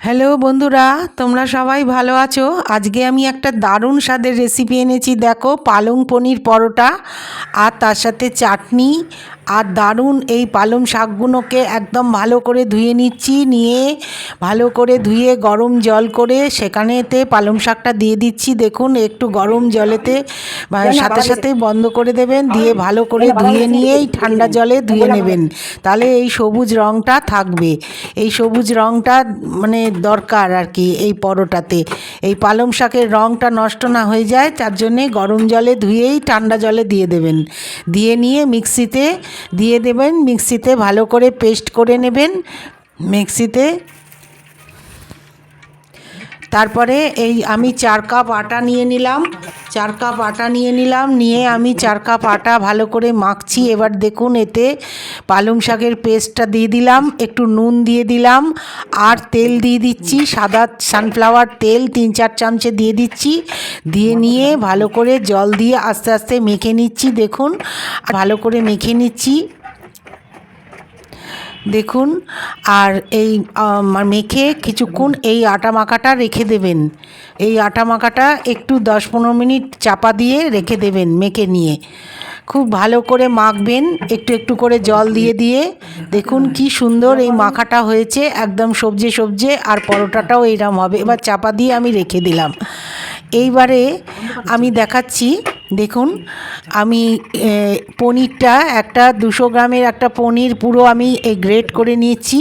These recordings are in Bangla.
হ্যালো বন্ধুরা, তোমরা সবাই ভালো আছো? আজকে আমি একটা দারুণ স্বাদের রেসিপি এনেছি, দেখো, পালং পনির পরোটা আর তার সাথে চাটনি আর দারুণ এই পালং শাকগুলোকে একদম ভালো করে ধুয়ে নিচ্ছি নিয়ে ভালো করে ধুয়ে গরম জল করে সেখানেতে পালং শাকটা দিয়ে দিচ্ছি। দেখুন একটু গরম জলেতে সাথে সাথে বন্ধ করে দেবেন দিয়ে ভালো করে ধুয়ে নিয়েই ঠান্ডা জলে ধুয়ে নেবেন। তাহলে এই সবুজ রঙটা থাকবে। এই সবুজ রঙটা মানে দরকার আর কি এই পরোটাতে। এই পালং শাকের রঙটা নষ্ট না হয়ে যায় তার জন্যে গরম জলে ধুয়েই ঠান্ডা জলে দিয়ে দেবেন। দিয়ে নিয়ে মিক্সিতে দিয়ে দেবেন মিক্সিতে ভালো করে পেস্ট করে নেবেন। মিক্সিতে তারপরে এই আমি চার কাপ আটা নিয়ে নিলাম, চার কাপ আটা নিয়ে নিলাম, নিয়ে আমি চার কাপ আটা ভালো করে মাখছি। এবার দেখুন এতে পালং শাকের পেস্টটা দিয়ে দিলাম, একটু নুন দিয়ে দিলাম, আর তেল দিয়ে দিচ্ছি, সাদা সানফ্লাওয়ার তেল তিন চার চামচে দিয়ে দিচ্ছি। দিয়ে নিয়ে ভালো করে জল দিয়ে আস্তে আস্তে মেখে নিচ্ছি, দেখুন, ভালো করে মেখে নিচ্ছি। দেখুন, আর এই মেখে কিছুক্ষণ এই আটা মাখাটা রেখে দেবেন। এই আটা মাখাটা একটু দশ পনেরো মিনিট চাপা দিয়ে রেখে দেবেন মেখে নিয়ে। খুব ভালো করে মাখবেন, একটু একটু করে জল দিয়ে দিয়ে। দেখুন কি সুন্দর এই মাখাটা হয়েছে, একদম সবজে সবজে, আর পরোটাটাও এইরকম হবে। এবার চাপা দিয়ে আমি রেখে দিলাম। এইবারে আমি দেখাচ্ছি দেখুন, আমি পনিরটা একটা দুশো গ্রামের একটা পনির পুরো আমি এই গ্রেট করে নিয়েছি।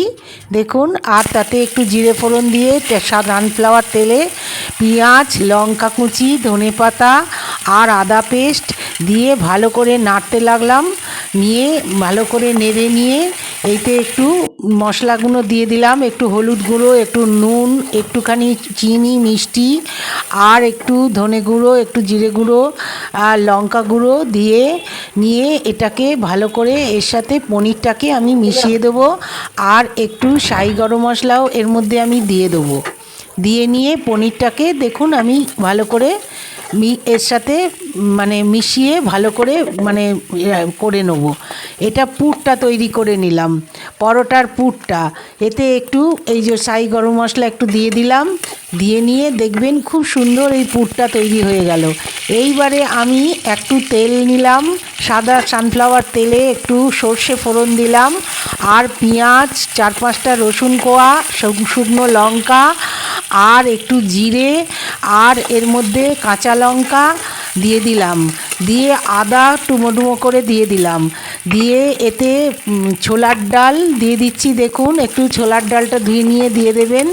দেখুন, আর তাতে একটু জিরে ফোড়ন দিয়ে সানফ্লাওয়ার তেলে, পেঁয়াজ, লঙ্কা কুচি, ধনে পাতা আর আদা পেস্ট দিয়ে ভালো করে নাড়তে লাগলাম। নিয়ে ভালো করে নেড়ে নিয়ে এইতে একটু মশলাগুলো দিয়ে দিলাম, একটু হলুদ গুঁড়ো, একটু নুন, একটুখানি চিনি, মিষ্টি, আর একটু ধনে গুঁড়ো, একটু জিরে গুঁড়ো, আর লঙ্কা গুঁড়ো দিয়ে নিয়ে এটাকে ভালো করে এর সাথে পনিরটাকে আমি মিশিয়ে দেবো, আর একটু সাই গরম মশলাও এর মধ্যে আমি দিয়ে দেবো। দিয়ে নিয়ে পনিরটাকে দেখুন আমি ভালো করে এর সাথে মানে মিশিয়ে ভালো করে মানে করে নেব। এটা পুরটা তৈরি করে নিলাম, পরোটার পুরটা। এতে একটু, এই যে সাই গরম মশলা একটু দিয়ে দিলাম, দিয়ে নিয়ে দেখবেন খুব সুন্দর এই পুরটা তৈরি হয়ে গেল। এইবারে আমি একটু তেল নিলাম, সাদা সানফ্লাওয়ার তেলে একটু সর্ষে ফোড়ন দিলাম, আর পেঁয়াজ, চার পাঁচটা রসুন কোয়া শুকনো লঙ্কা আর একটু জিরে আর এর মধ্যে কাঁচা লঙ্কা দিয়ে দিলাম। দিয়ে আদা টুমো টুমো করে দিয়ে দিলাম। দিয়ে এতে ছোলার ডাল দিয়ে দিচ্ছি। দেখুন, একটু ছোলার ডালটা ধুয়ে নিয়ে দিয়ে দেবেন।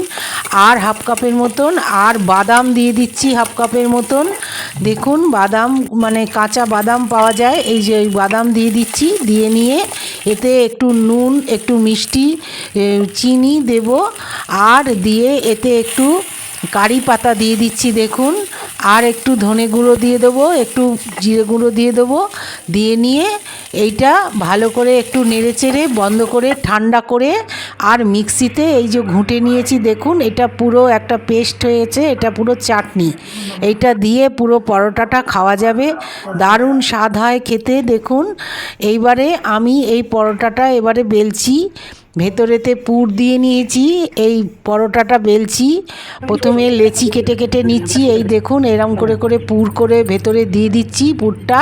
আর হাফ কাপের মতন, আর বাদাম দিয়ে দিচ্ছি হাফ কাপের মতন। দেখুন, বাদাম মানে কাঁচা বাদাম পাওয়া যায়। এই যে বাদাম দিয়ে দিচ্ছি, দিয়ে নিয়ে এতে একটু নুন, একটু মিষ্টি চিনি দেব। আর দিয়ে এতে একটু কারি পাতা দিয়ে দিচ্ছি, দেখুন। আর একটু ধনে গুঁড়ো দিয়ে দেবো, একটু জিরে গুঁড়ো দিয়ে দেবো। দিয়ে নিয়ে এইটা ভালো করে একটু নেড়ে চেড়ে বন্ধ করে ঠান্ডা করে আর মিক্সিতে এই যে ঘুঁটে নিয়েছি, দেখুন, এটা পুরো একটা পেস্ট হয়েছে, এটা পুরো চাটনি। এইটা দিয়ে পুরো পরোটাটা খাওয়া যাবে। দারুণ স্বাদ হয় খেতে, দেখুন। এইবারে আমি এই পরোটাটা এবারে বেলছি। ভেতরেতে পুর দিয়ে নিয়েছি, এই পরোটাটা বেলছি, প্রথমে লেচি কেটে কেটে নিচ্ছি, এই দেখুন এরম করে করে পুর করে ভেতরে দিয়ে দিচ্ছি পুরটা,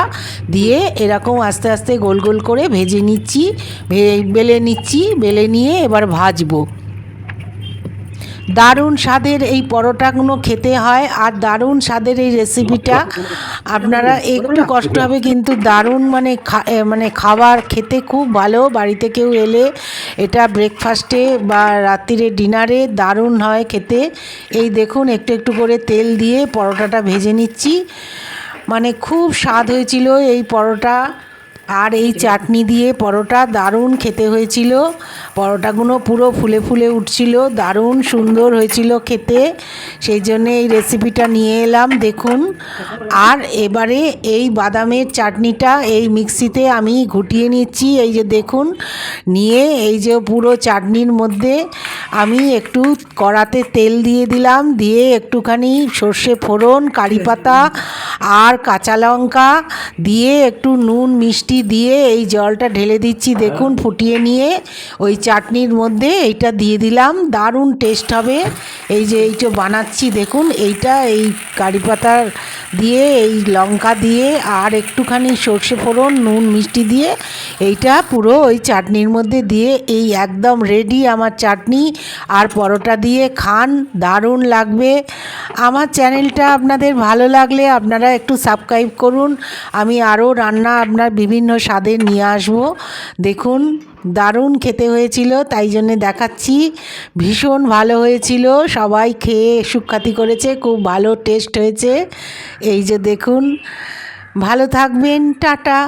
দিয়ে এরকম আস্তে আস্তে গোল গোল করে ভেজে নিচ্ছি বেলে নিচ্ছি, বেলে নিয়ে এবার ভাজবো। দারুণ স্বাদের এই পরোটাগুলো খেতে হয় আর দারুণ স্বাদের এই রেসিপিটা আপনারা একটু কষ্ট হবে কিন্তু দারুণ মানে মানে খাবার খেতে খুব ভালো। বাড়িতে কেউ এলে এটা ব্রেকফাস্টে বা রাত্রিরে ডিনারে দারুণ হয় খেতে। এই দেখুন, একটু একটু করে তেল দিয়ে পরোটাটা ভেজে নিচ্ছি। মানে খুব স্বাদ হয়েছিল এই পরোটা। আর এই চাটনি দিয়ে পরোটা দারুণ খেতে হয়েছিল। পরোটাগুলো পুরো ফুলে ফুলে উঠছিল দারুণ সুন্দর হয়েছিল খেতে। সেই জন্যে এই রেসিপিটা নিয়ে এলাম দেখুন। আর এবারে এই বাদামের চাটনিটা এই মিক্সিতে আমি ঘুটিয়ে নিচ্ছি এই যে দেখুন। নিয়ে এই যে পুরো চাটনির মধ্যে আমি একটু কড়াতে তেল দিয়ে দিলাম দিয়ে একটুখানি সর্ষে ফোড়ন কারি পাতা আর কাঁচা লঙ্কা দিয়ে একটু নুন মিষ্টি মিষ্টি দিয়ে এই জলটা ঢেলে দিচ্ছি দেখুন ফুটিয়ে নিয়ে। ওই চাটনির মধ্যে এইটা দিয়ে দিলাম। দারুণ টেস্ট হবে। এই যে এইটা বানাচ্ছি দেখুন এইটা এই কারি পাতার দিয়ে এই লঙ্কা দিয়ে আর একটুখানি সর্ষে ফোড়ন নুন মিষ্টি দিয়ে এইটা পুরো ওই চাটনির মধ্যে দিয়ে এই একদম রেডি আমার চাটনি। আর পরোটা দিয়ে খান দারুণ লাগবে। আমার চ্যানেলটা আপনাদের ভালো লাগলে আপনারা একটু সাবস্ক্রাইব করুন। আমি আরও রান্না আপনার বিভিন্ন স্বাদের নিয়ে আসব। দেখুন, দারুণ খেতে হয়েছিল, তাই জন্যে দেখাচ্ছি। ভীষণ ভালো হয়েছিল, সবাই খেয়ে সুখ্যাতি করেছে, খুব ভালো টেস্ট হয়েছে। এই যে দেখুন, ভালো থাকবেন, টাটা।